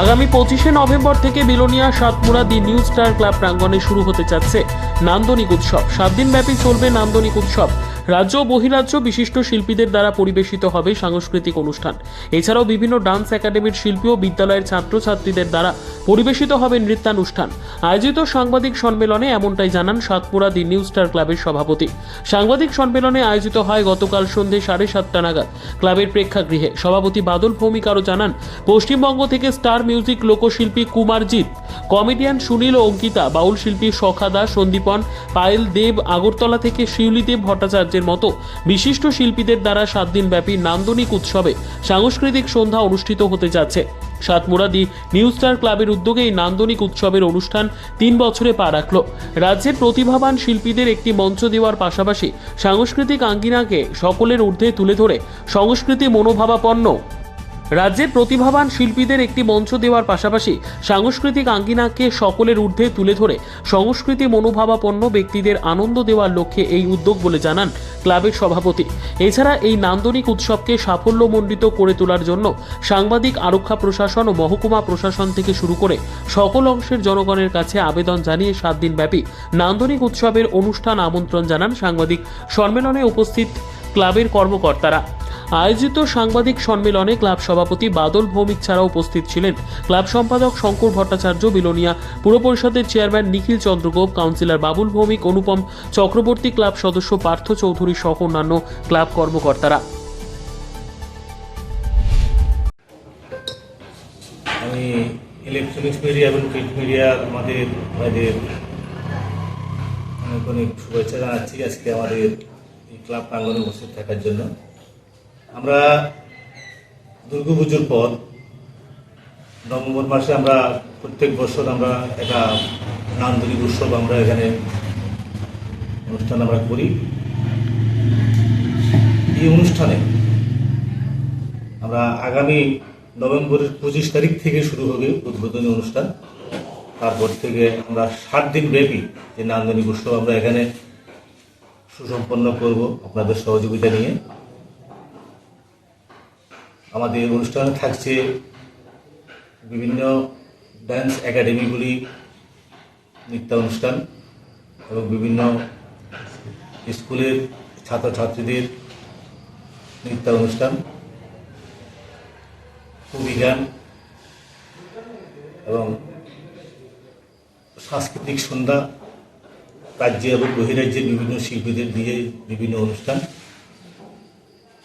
আগামী পঁচিশে নভেম্বর থেকে Belonia Satmura the new star club প্রাঙ্গনে শুরু হতে যাচ্ছে নান্দনিক উৎসব। সাত দিন ব্যাপী চলবে নান্দনিক উৎসব। রাজ্য ও বহিরাজ্য বিশিষ্ট শিল্পীদের দ্বারা পরিবেশিত হবে সাংস্কৃতিক অনুষ্ঠান। এছাড়াও বিভিন্ন ডান্স একাডেমির শিল্পী ও বিদ্যালয়ের ছাত্রছাত্রীদের দ্বারা পরিবেশিত হবে নৃত্যানুষ্ঠান। আয়োজিত সাংবাদিক সম্মেলনে এমনটাই জানান সাতপুরা দি নিউ স্টার ক্লাবের সভাপতি। সাংবাদিক সম্মেলনে আয়োজিত হয় গতকাল সন্ধে সাড়ে সাতটা নাগাদ। ক্লাবের প্রেক্ষাগৃহে সভাপতি বাদল ভৌমিক আরও জানান, পশ্চিমবঙ্গ থেকে স্টার মিউজিক লোকশিল্পী কুমারজিৎ কমেডিয়ান সুনীল অঙ্কিতা, বাউল শিল্পী সখা দাস, সন্দীপন পায়েল দেব, আগরতলা থেকে শিউলি দেব ভট্টাচার্যের মতো বিশিষ্ট শিল্পীদের দ্বারা সাত দিন ব্যাপী নান্দনিক উৎসবে সাংস্কৃতিক সন্ধ্যা অনুষ্ঠিত হতে যাচ্ছে। সাতমুরাদি নিউ স্টার ক্লাবের উদ্যোগে এই নান্দনিক উৎসবের অনুষ্ঠান তিন বছরে পা রাখল। রাজ্যের প্রতিভাবান শিল্পীদের একটি মঞ্চ দেওয়ার পাশাপাশি সাংস্কৃতিক আঙ্গিনাকে সকলের ঊর্ধ্বে তুলে ধরে সংস্কৃতি মনোভাবাপন্ন রাজ্যের প্রতিভাবান শিল্পীদের একটি মঞ্চ দেওয়ার পাশাপাশি সাংস্কৃতিক আঙ্গিনাকে সকলের ঊর্ধ্বে তুলে ধরে সংস্কৃতি মনোভাবাপন্ন ব্যক্তিদের আনন্দ দেওয়ার লক্ষ্যে এই উদ্যোগ বলে জানান ক্লাবের সভাপতি। এছাড়া এই নান্দনিক উৎসবকে সাফল্যমণ্ডিত করে তোলার জন্য সাংবাদিক, আরক্ষা প্রশাসন ও মহকুমা প্রশাসন থেকে শুরু করে সকল অংশের জনগণের কাছে আবেদন জানিয়ে সাত দিন ব্যাপী নান্দনিক উৎসবের অনুষ্ঠান আমন্ত্রণ জানান সাংবাদিক। সম্মেলনে উপস্থিত ক্লাবের কর্মকর্তারা। আয়োজিত সাংবাদিক সম্মেলনে ক্লাব সভাপতি বাদল ভৌমিক ছাড়া উপস্থিত ছিলেন ক্লাব সম্পাদক শঙ্কর ভট্টাচার্য, বিলোনিয়া পুর পরিষদের chairman Nikhil Chandragop councillor Babul Bhowmik, Anupam Chakraborty club সদস্য পার্থ চৌধুরী সহ অন্যান্য ক্লাব কর্মকর্তারা। আমি ইলেকট্রনিক্স মিডিয়া এবং প্রিন্ট মিডিয়ার আমাদের ভাইদের অনেক অনেক শুভেচ্ছা জানাচ্ছি আজকে আমাদের এই ক্লাব প্রাঙ্গনে উপস্থিত থাকার জন্য। আমরা দুর্গাপুজোর পর নভেম্বর মাসে আমরা প্রত্যেক বছর আমরা একটা নান্দনিক উৎসব আমরা এখানে অনুষ্ঠান আমরা করি। এই অনুষ্ঠানে আমরা আগামী নভেম্বরের পঁচিশ তারিখ থেকে শুরু হবে উদ্বোধনী অনুষ্ঠান। তারপর থেকে আমরা সাত দিন ব্যাপী যে নান্দনিক উৎসব আমরা এখানে সুসম্পন্ন করব আপনাদের সহযোগিতা নিয়ে। আমাদের অনুষ্ঠানে থাকছে বিভিন্ন ডান্স একাডেমিগুলি নৃত্যানুষ্ঠান এবং বিভিন্ন স্কুলের ছাত্রছাত্রীদের নৃত্যানুষ্ঠান কবিগান এবং সাংস্কৃতিক সন্ধ্যা, রাজ্যে এবং বহিরাজ্যের বিভিন্ন শিল্পীদের দিয়ে বিভিন্ন অনুষ্ঠান।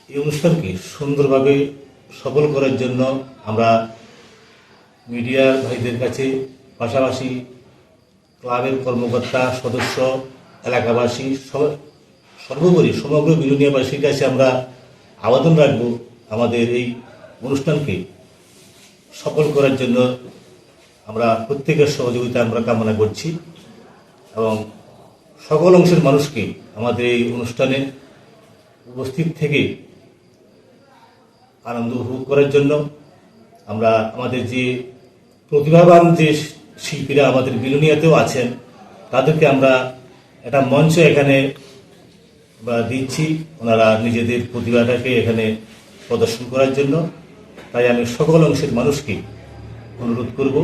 এই অনুষ্ঠানকে সুন্দরভাবে সফল করার জন্য আমরা মিডিয়া ভাইদের কাছে পাশাপাশি ক্লাবের কর্মকর্তা, সদস্য, এলাকাবাসী সর্বোপরি সমগ্র বিলোনিয়াবাসীর কাছে আমরা আবেদন রাখব আমাদের এই অনুষ্ঠানকে। সফল করার জন্য আমরা প্রত্যেকের সহযোগিতা আমরা কামনা করছি এবং সকল অংশের মানুষকে আমাদের এই অনুষ্ঠানে উপস্থিত থেকে আনন্দ উপভোগ করার জন্য আমরা আমাদের যে প্রতিভাবান যে শিল্পীরা আমাদের বিলোনিয়াতেও আছেন, তাদেরকে আমরা একটা মঞ্চ এখানে বা দিচ্ছি। ওনারা নিজেদের প্রতিভাটাকে এখানে প্রদর্শন করার জন্য। তাই আমি সকল অংশের মানুষকে অনুরোধ করব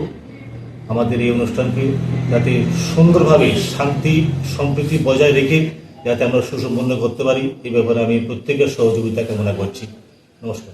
আমাদের এই অনুষ্ঠানকে যাতে সুন্দরভাবে শান্তি, সম্প্রীতি বজায় রেখে যাতে আমরা সুসম্পন্ন করতে পারি। এই ব্যাপারে আমি প্রত্যেকের সহযোগিতা কামনা করছি। নমস্কার।